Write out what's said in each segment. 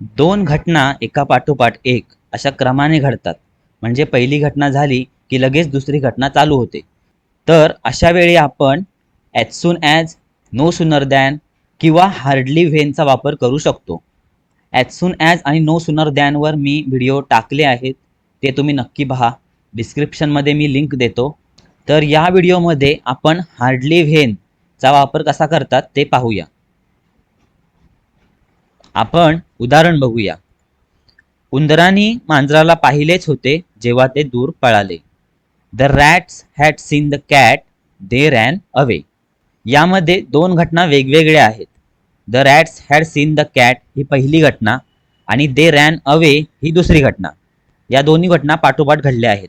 दोन घटना एका पाठोपाठ एक अशा क्रमाने घडतात. म्हणजे पहिली घटना झाली की लगेच दुसरी घटना चालू होते. तर अशा वेळी आपण as soon as no sooner than किंवा हार्डली व्हेनचा वापर करू शकतो. ॲज सून ॲज आणि नो सुनर दॅनवर मी व्हिडिओ टाकले आहेत. ते तुम्ही नक्की पहा. डिस्क्रिप्शनमध्ये मी लिंक देतो. तर या व्हिडिओमध्ये आपण हार्डली व्हेनचा वापर कसा करतात ते पाहूया. आपण उदाहरण बघूया. उंदराने मांजराला पाहिलेच होते जेव्हा ते दूर पळाले. The rats had seen the cat they ran away यामध्ये दोन घटना वेगवेगळ्या आहेत. The rats had seen the cat ही पहिली घटना आणि दे रॅन अवे ही दुसरी घटना. या दोन्ही घटना पाठोपाठ घडल्या आहेत.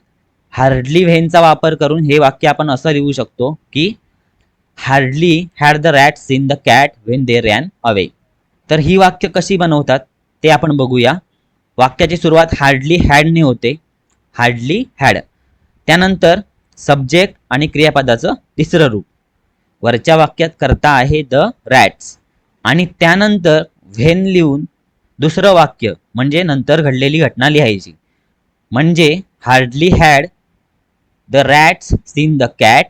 हार्डली व्हेनचा वापर करून हे वाक्य आपण असं लिहू शकतो की hardly had the rat seen the cat when they ran away तर ही वाक्य कशी बनवतात ते आपण बघूया. वाक्याची सुरुवात हार्डली हॅडने होते. हार्डली हॅड त्यानंतर सब्जेक्ट आणि क्रियापदाचं तिसरं रूप. वरच्या वाक्यात करता आहे द रॅट्स आणि त्यानंतर व्हेन लिहून दुसरं वाक्य म्हणजे नंतर घडलेली घटना लिहायची. म्हणजे hardly had the rats seen the cat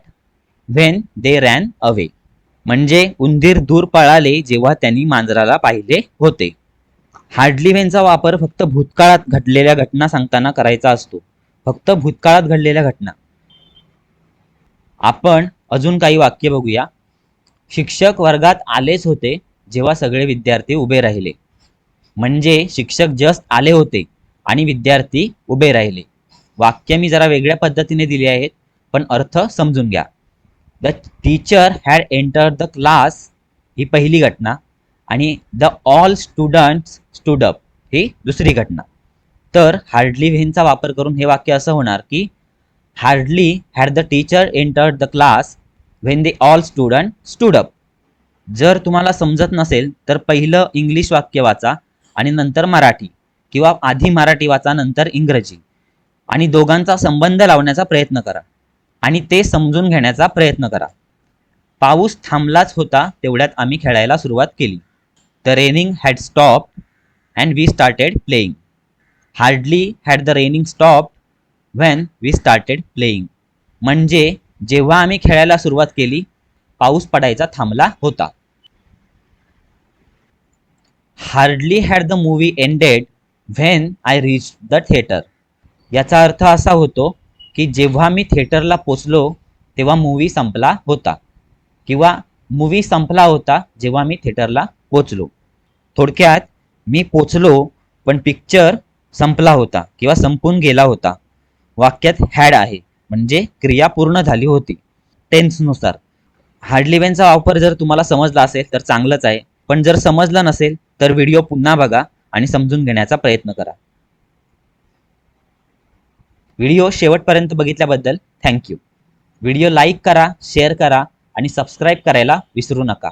when they ran away म्हणजे उंदीर दूर पळाले जेव्हा त्यांनी मांजराला पाहिले होते. हार्डलीव्हेनचा वापर फक्त भूतकाळात घडलेल्या घटना सांगताना करायचा असतो. फक्त भूतकाळात घडलेल्या घटना. आपण अजून काही वाक्य बघूया. शिक्षक वर्गात आलेच होते जेव्हा सगळे विद्यार्थी उभे राहिले. म्हणजे शिक्षक जस्ट आले होते आणि विद्यार्थी उभे राहिले. वाक्य मी जरा वेगळ्या पद्धतीने दिली आहेत पण अर्थ समजून घ्या. The teacher had enter the class ही पहिली घटना आणि the all students stood up ही दुसरी घटना. तर हार्डली व्हेनचा वापर करून हे वाक्य असं होणार की hardly had the teacher enter the class when they all student stood up जर तुम्हाला समजत नसेल तर पहिलं इंग्लिश वाक्य वाचा आणि नंतर मराठी किंवा आधी मराठी वाचा नंतर इंग्रजी आणि दोघांचा संबंध लावण्याचा प्रयत्न करा. आणि ते समजून घेण्याचा प्रयत्न करा. पाऊस थांबलाच होता तेवढ्यात आम्ही खेळायला सुरुवात केली. The raining had stop and we started playing hardly had the raining stop when we started playing म्हणजे जेव्हा आम्ही खेळायला सुरुवात केली पाऊस पडायचा थांबला होता. Hardly had the movie ended when I reach the theatre याचा अर्थ असा होतो की जेव्हा मी थिएटरला पोचलो तेव्हा मूवी संपला होता. किंवा मूवी संपला होता जेव्हा मी थिएटरला पोचलो. थोडक्यात मी पोचलो पण पिक्चर संपला होता किंवा संपून गेला होता. वाक्यात हॅड आहे म्हणजे क्रिया पूर्ण झाली होती. टेन्सनुसार हार्डली वापर जर तुम्हाला समजला असेल तर चांगलंच आहे. पण जर समजलं नसेल तर व्हिडिओ पुन्हा बघा आणि समजून घेण्याचा प्रयत्न करा. व्हिडिओ शेवटपर्यंत बघितल्याबद्दल थँक्यू. व्हिडिओ लाईक करा शेअर करा आणि सबस्क्राईब करायला विसरू नका.